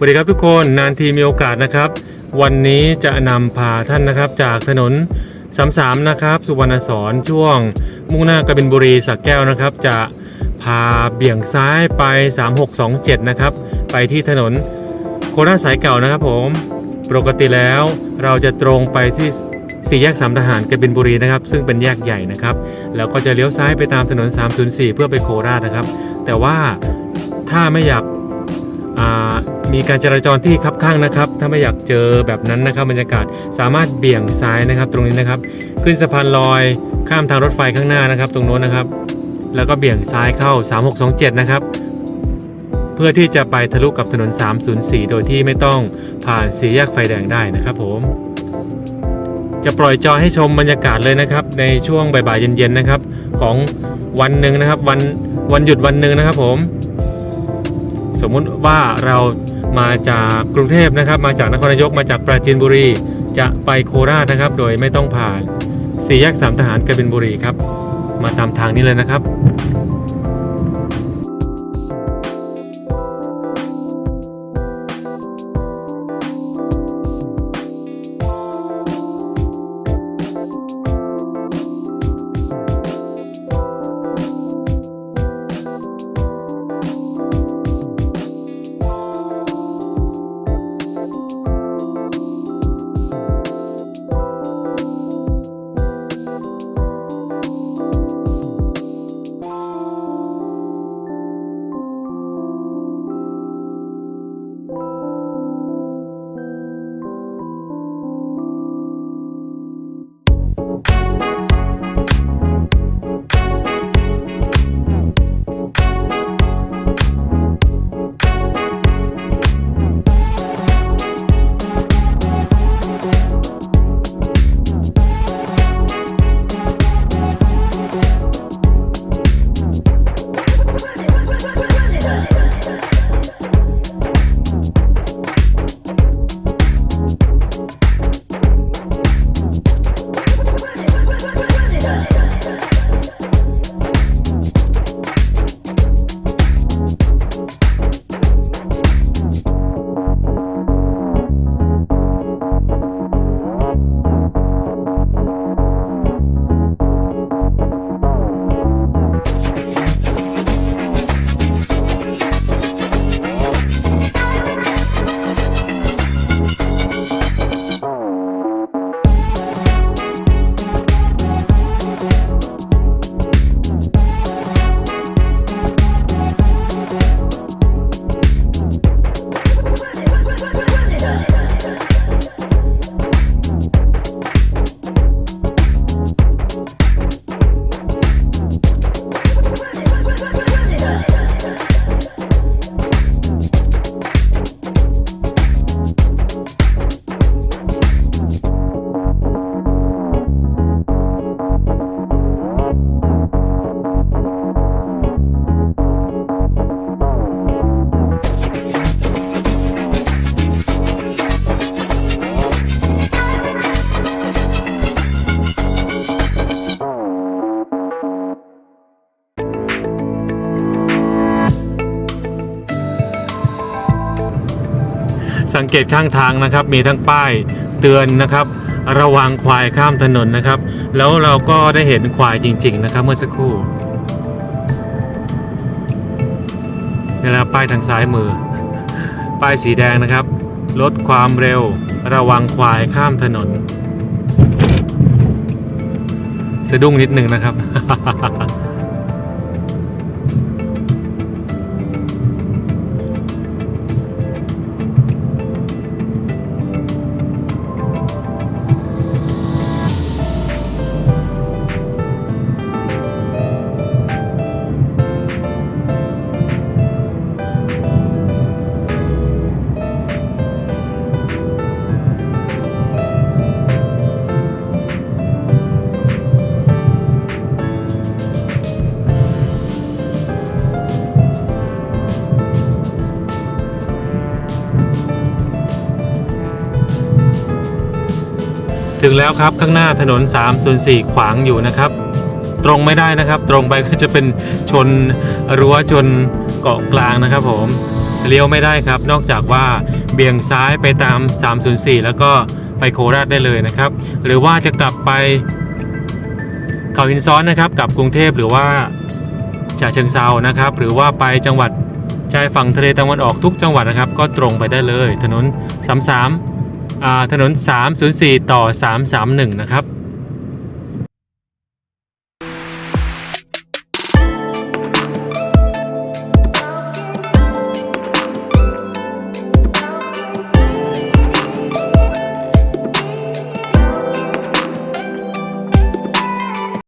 สวัสดีครับทุกคนนานทีมีโอกาสนะครับ วันนี้จะนำพาท่านนะครับ จากถนนสามสามนะครับ สุวรรณสอนช่วง มุ่งหน้ากบินบุรีสักแก้วนะครับ จะพาเบี่ยงซ้ายไป 3627 นะครับ ไปที่ถนนโคราชสายเก่านะครับผม ปกติแล้วเราจะตรงไปที่สี่แยกสามทหารกบินบุรีนะครับ ซึ่งเป็นแยกใหญ่นะครับ แล้วก็จะเลี้ยวซ้ายไปตามถนน 304 เพื่อไปโคราชนะครับ แต่ว่าถ้าไม่อยาก มีการจราจรที่คับข้างนะครับ ถ้าไม่อยากเจอแบบนั้นนะครับบรรยากาศสามารถเบี่ยงซ้ายนะครับ ตรงนี้นะครับ ขึ้นสะพานลอยข้ามทางรถไฟข้างหน้านะครับ ตรงโน้นนะครับ แล้วก็เบี่ยงซ้ายเข้า 3627 นะครับ เพื่อที่จะไปทะลุกับถนน 304 โดยที่ไม่ต้องผ่านสีแยกไฟแดงได้นะครับ ผม จะปล่อยจอให้ชมบรรยากาศเลยนะครับ ในช่วงบ่ายๆเย็นๆนะครับ ของวันหนึ่งนะครับ วันวันหยุดวันหนึ่งนะครับ ผม สมมุติว่าเรามาจากกรุงเทพนะครับ มาจากนครนายกมาจากปราจีนบุรี จะไปโคราชนะครับ โดยไม่ต้องผ่านสี่แยกสามทหารกบินบุรีครับ มาตามทางนี้เลยนะครับ สังเกตข้างทางนะครับ มีทั้งป้ายเตือนนะครับ ระวังควายข้ามถนนนะครับ แล้วเราก็ได้เห็นควายจริง ๆ นะครับ เมื่อสักครู่นี่แหละป้ายทางซ้ายมือ ป้ายสีแดงนะครับ ลดความเร็ว ระวังควายข้ามถนน สะดุ้งนิดนึงนะครับ ถึงแล้วครับข้างหน้าถนน 304 ขวางอยู่นะครับ ตรงไม่ได้นะครับ ตรงไปก็จะเป็นชนรั้วชนเกาะกลางนะครับ ผมเลี้ยวไม่ได้ครับ นอกจากว่าเบี่ยงซ้ายไปตาม 304 แล้วก็ไปโคราชได้เลยนะครับ หรือว่าจะกลับไปเขาหินซ้อนนะครับกลับกรุงเทพหรือว่าฉะเชิงเซานะครับ หรือว่าไปจังหวัดชายฝั่งทะเลตะวันออกทุกจังหวัดนะครับ ก็ตรงไปได้เลย ถนน 33อ่า ถนน 304 ต่อ 331 นะครับ